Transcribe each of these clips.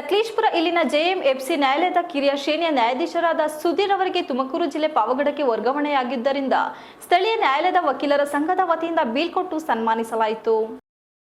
ಸಕಲೇಶ್ಪುರ ಇಲ್ಲಿನ ಜೆಎಂಎಫ್ಸಿ ನ್ಯಾಯಾಲಯದ ಕಿರಿಯ ಶ್ರೇಣಿಯ ನ್ಯಾಯಾಧೀಶರಾದ ಸುಧೀರ್ ಅವರಿಗೆ ತುಮಕೂರು ಜಿಲ್ಲೆ ಪಾವಗಡಕ್ಕೆ ವರ್ಗಾವಣೆಯಾಗಿದ್ದರಿಂದ ಸ್ಥಳೀಯ ನ್ಯಾಯಾಲಯದ ವಕೀಲರ ಸಂಘದ ವತಿಯಿಂದ ಬೀಳ್ಕೊಟ್ಟು ಸನ್ಮಾನಿಸಲಾಯಿತು.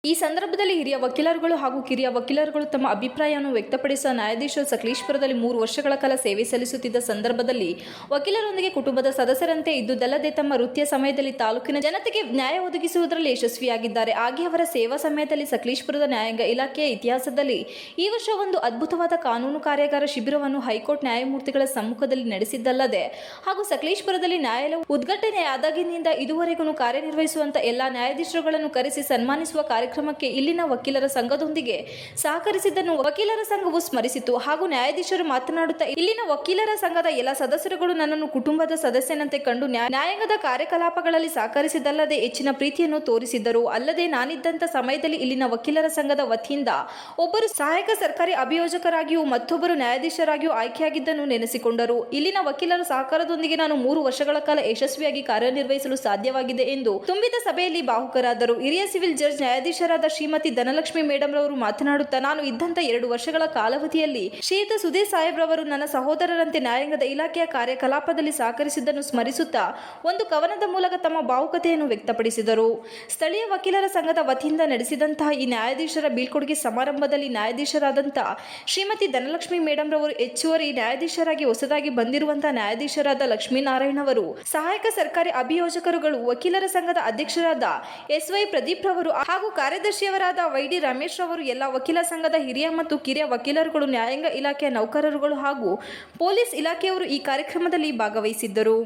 ಈ ಸಂದರ್ಭದಲ್ಲಿ ಹಿರಿಯ ವಕೀಲರುಗಳು ಹಾಗೂ ಕಿರಿಯ ವಕೀಲರುಗಳು ತಮ್ಮ ಅಭಿಪ್ರಾಯವನ್ನು ವ್ಯಕ್ತಪಡಿಸುವ ನ್ಯಾಯಾಧೀಶ ಸಕಲೇಶ್ಪುರದಲ್ಲಿ ಮೂರು ವರ್ಷಗಳ ಕಾಲ ಸೇವೆ ಸಲ್ಲಿಸುತ್ತಿದ್ದ ಸಂದರ್ಭದಲ್ಲಿ ವಕೀಲರೊಂದಿಗೆ ಕುಟುಂಬದ ಸದಸ್ಯರಂತೆ ಇದ್ದುದಲ್ಲದೆ ತಮ್ಮ ವೃತ್ತಿಯ ಸಮಯದಲ್ಲಿ ತಾಲೂಕಿನ ಜನತೆಗೆ ನ್ಯಾಯ ಒದಗಿಸುವುದರಲ್ಲಿ ಯಶಸ್ವಿಯಾಗಿದ್ದಾರೆ. ಹಾಗೆ ಅವರ ಸೇವಾ ಸಮಯದಲ್ಲಿ ಸಕಲೇಶ್ಪುರದ ನ್ಯಾಯಾಂಗ ಇಲಾಖೆಯ ಇತಿಹಾಸದಲ್ಲಿ ಈ ವರ್ಷ ಒಂದು ಅದ್ಭುತವಾದ ಕಾನೂನು ಕಾರ್ಯಾಗಾರ ಶಿಬಿರವನ್ನು ಹೈಕೋರ್ಟ್ ನ್ಯಾಯಮೂರ್ತಿಗಳ ಸಮ್ಮುಖದಲ್ಲಿ ನಡೆಸಿದ್ದಲ್ಲದೆ ಹಾಗೂ ಸಕಲೇಶ್ಪುರದಲ್ಲಿ ನ್ಯಾಯಾಲಯ ಉದ್ಘಾಟನೆಯಾದಾಗಿನಿಂದ ಇದುವರೆಗೂ ಕಾರ್ಯನಿರ್ವಹಿಸುವಂತ ಎಲ್ಲಾ ನ್ಯಾಯಾಧೀಶರುಗಳನ್ನು ಕರೆಸಿ ಸನ್ಮಾನಿಸುವ ಕಾರ್ಯಕ್ರಮಕ್ಕೆ ಇಲ್ಲಿನ ವಕೀಲರ ಸಂಘದೊಂದಿಗೆ ಸಹಕರಿಸಿದ್ದನ್ನು ವಕೀಲರ ಸಂಘವು ಸ್ಮರಿಸಿತು. ಹಾಗೂ ನ್ಯಾಯಾಧೀಶರು ಮಾತನಾಡುತ್ತಾ, ಇಲ್ಲಿನ ವಕೀಲರ ಸಂಘದ ಎಲ್ಲ ಸದಸ್ಯರುಗಳು ನನ್ನನ್ನು ಕುಟುಂಬದ ಸದಸ್ಯನಂತೆ ಕಂಡು ನ್ಯಾಯ- ನ್ಯಾಯಾಂಗದ ಕಾರ್ಯಕಲಾಪಗಳಲ್ಲಿ ಸಹಕರಿಸಿದಲ್ಲದೆ ಹೆಚ್ಚಿನ ಪ್ರೀತಿಯನ್ನು ತೋರಿಸಿದ್ದರು. ಅಲ್ಲದೆ ನಾನಿದ್ದಂಥ ಸಮಯದಲ್ಲಿ ಇಲ್ಲಿನ ವಕೀಲರ ಸಂಘದ ವತಿಯಿಂದ ಒಬ್ಬರು ಸಹಾಯಕ ಸರ್ಕಾರಿ ಅಭಿಯೋಜಕರಾಗಿಯೂ ಮತ್ತೊಬ್ಬರು ನ್ಯಾಯಾಧೀಶರಾಗಿಯೂ ಆಯ್ಕೆಯಾಗಿದ್ದನ್ನು ನೆನೆಸಿಕೊಂಡರು. ಇಲ್ಲಿನ ವಕೀಲರ ಸಹಕಾರದೊಂದಿಗೆ ನಾನು ಮೂರು ವರ್ಷಗಳ ಕಾಲ ಯಶಸ್ವಿಯಾಗಿ ಕಾರ್ಯನಿರ್ವಹಿಸಲು ಸಾಧ್ಯವಾಗಿದೆ ಎಂದು ತುಂಬಿದ ಸಭೆಯಲ್ಲಿ ಬಾಹುಕರಾದರು. ಹಿರಿಯ ಸಿವಿಲ್ ಜಡ್ಜ್ ನ್ಯಾಯಾಧೀಶರಾದ ಶ್ರೀಮತಿ ಧನಲಕ್ಷ್ಮಿ ಮೇಡಮ್ ರವರು ಮಾತನಾಡುತ್ತಾ, ನಾನು ಇದ್ದಂತ ಎರಡು ವರ್ಷಗಳ ಕಾಲಾವಧಿಯಲ್ಲಿ ಶ್ರೀಯುತ ಸುಧೀರ್ ಸಾಹೇಬ್ರವರು ನನ್ನ ಸಹೋದರರಂತೆ ನ್ಯಾಯಾಂಗದ ಇಲಾಖೆಯ ಕಾರ್ಯಕಲಾಪದಲ್ಲಿ ಸಹಕರಿಸಿದ್ದನ್ನು ಸ್ಮರಿಸುತ್ತಾ, ಒಂದು ಕವನದ ಮೂಲಕ ತಮ್ಮ ಭಾವುಕತೆಯನ್ನು ವ್ಯಕ್ತಪಡಿಸಿದರು. ಸ್ಥಳೀಯ ವಕೀಲರ ಸಂಘದ ವತಿಯಿಂದ ನಡೆಸಿದಂತಹ ಈ ನ್ಯಾಯಾಧೀಶರ ಬೀಳ್ಕೊಡುಗೆ ಸಮಾರಂಭದಲ್ಲಿ ನ್ಯಾಯಾಧೀಶರಾದಂತಹ ಶ್ರೀಮತಿ ಧನಲಕ್ಷ್ಮಿ ಮೇಡಮ್ ರವರು ಹೆಚ್ಚುವರಿ ನ್ಯಾಯಾಧೀಶರಾಗಿ ಹೊಸದಾಗಿ ಬಂದಿರುವಂತಹ ನ್ಯಾಯಾಧೀಶರಾದ ಲಕ್ಷ್ಮೀನಾರಾಯಣ ಅವರು, ಸಹಾಯಕ ಸರ್ಕಾರಿ ಅಭಿಯೋಜಕರುಗಳು, ವಕೀಲರ ಸಂಘದ ಅಧ್ಯಕ್ಷರಾದ ಎಸ್ ವೈ ಪ್ರದೀಪ್ ರವರು ಹಾಗೂ ಕಾರ್ಯದರ್ಶಿಯವರಾದ ವೈ ಡಿ ರಮೇಶ್ ಅವರು ಎಲ್ಲ ವಕೀಲ ಸಂಘದ ಹಿರಿಯ ಮತ್ತು ಕಿರಿಯ ವಕೀಲರುಗಳು, ನ್ಯಾಯಾಂಗ ಇಲಾಖೆಯ ನೌಕರರುಗಳು ಹಾಗೂ ಪೊಲೀಸ್ ಇಲಾಖೆಯವರು ಈ ಕಾರ್ಯಕ್ರಮದಲ್ಲಿ ಭಾಗವಹಿಸಿದ್ದರು.